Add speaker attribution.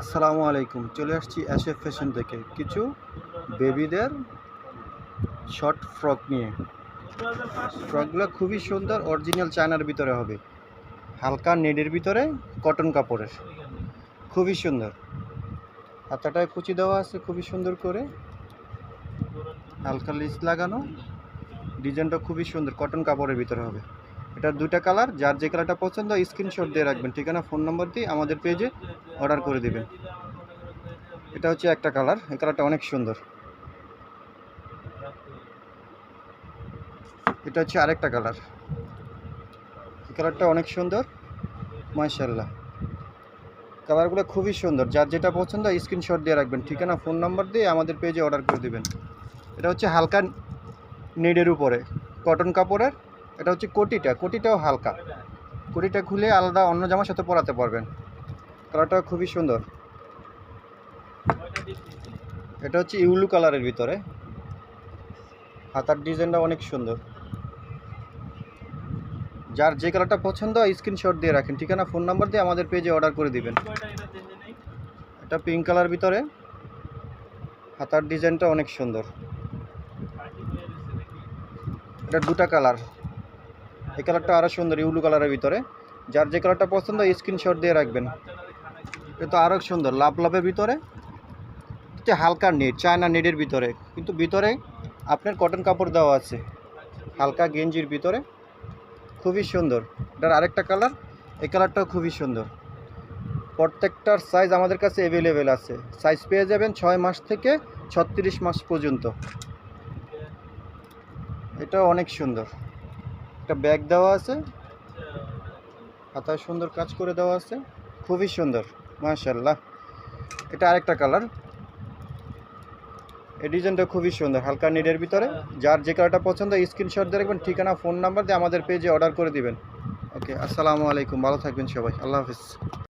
Speaker 1: আসসালামু আলাইকুম। চলে আসছি এসএফ ফ্যাশন থেকে। কিছু বেবিদের শর্ট ফ্রক নিয়ে। ফ্রকগুলো খুবই সুন্দর অরিজিনাল চায়নার ভিতরে হবে। হালকা নেডের ভিতরে কটন কাপড়ের। খুবই সুন্দর। হাতাটায় কুচি দেওয়া আছে খুবই সুন্দর করে। হালকা লিস লাগানো। ডিজাইনটা খুবই সুন্দর কটন কাপড়ের ভিতরে হবে। এটার দুইটা কালার, যার যে কালারটা পছন্দ স্ক্রিনশট দিয়ে রাখবেন। ঠিকানা ফোন নম্বর দিয়ে আমাদের পেজে অর্ডার করে দেবেন। এটা হচ্ছে একটা কালার, এই কালারটা অনেক সুন্দর। এটা হচ্ছে আরেকটা কালার। এই কালারটা অনেক সুন্দর মাশাল্লাহ কালারগুলো খুবই সুন্দর, যার যেটা পছন্দ স্ক্রিনশট দিয়ে রাখবেন। ঠিকানা ফোন নম্বর দিয়ে আমাদের পেজে অর্ডার করে দেবেন। এটা হচ্ছে হালকা নেডের উপরে কটন কাপড়ের এটা হচ্ছে কোটিটা, কোটিটাও হালকা। কোটিটা খুলে আলাদা অন্য জামার সাথে পরাতে পারবেন। কালারটা খুবই সুন্দর। এটা হচ্ছে ইউলু কালারের ভিতরে। হাতার ডিজাইনটা অনেক সুন্দর। যার যে কালারটা পছন্দ স্ক্রিনশট দিয়ে রাখেন। ঠিকানা, ফোন নাম্বার দিয়ে আমাদের পেজে অর্ডার করে দিবেন। এটা পিঙ্ক কালার ভিতরে। হাতার ডিজাইনটা অনেক সুন্দর। এটা দুটা কালার। এই কালারটা আরও সুন্দর ইউলু কালারের ভিতরে। যার যে কালারটা পছন্দ স্ক্রিনশট দিয়ে রাখবেন। এটা আরও সুন্দর, লাভ লাভের ভিতরে। এটা হালকা নেট, চায়না নেটের ভিতরে। কিন্তু ভিতরে আপনার কটন কাপড় দেওয়া আছে। হালকা গেঞ্জির ভিতরে। খুবই সুন্দর। এটার আরেকটা কালার, এই কালারটাও খুবই সুন্দর। প্রত্যেকটার সাইজ আমাদের কাছে অ্যাভেলেবেল আছে। সাইজ পেয়ে যাবেন ছয় মাস থেকে ছত্রিশ মাস পর্যন্ত। এটা অনেক সুন্দর। একটা ব্যাগ দেওয়া আছে। হাতায় সুন্দর কাজ করে দেওয়া আছে। খুবই সুন্দর মাশাল্লাহ এটা আরেকটা কালার। এই ডিজাইনটা খুবই সুন্দর, হালকা নিডের ভিতরে। যার যে কালারটা পছন্দ, স্ক্রিনশট দিয়ে রাখবেন, ঠিকানা, ফোন নাম্বার দিয়ে আমাদের পেজে অর্ডার করে দিবেন। ওকে, আসসালামু আলাইকুম, ভালো থাকবেন সবাই। আল্লাহ হাফিজ।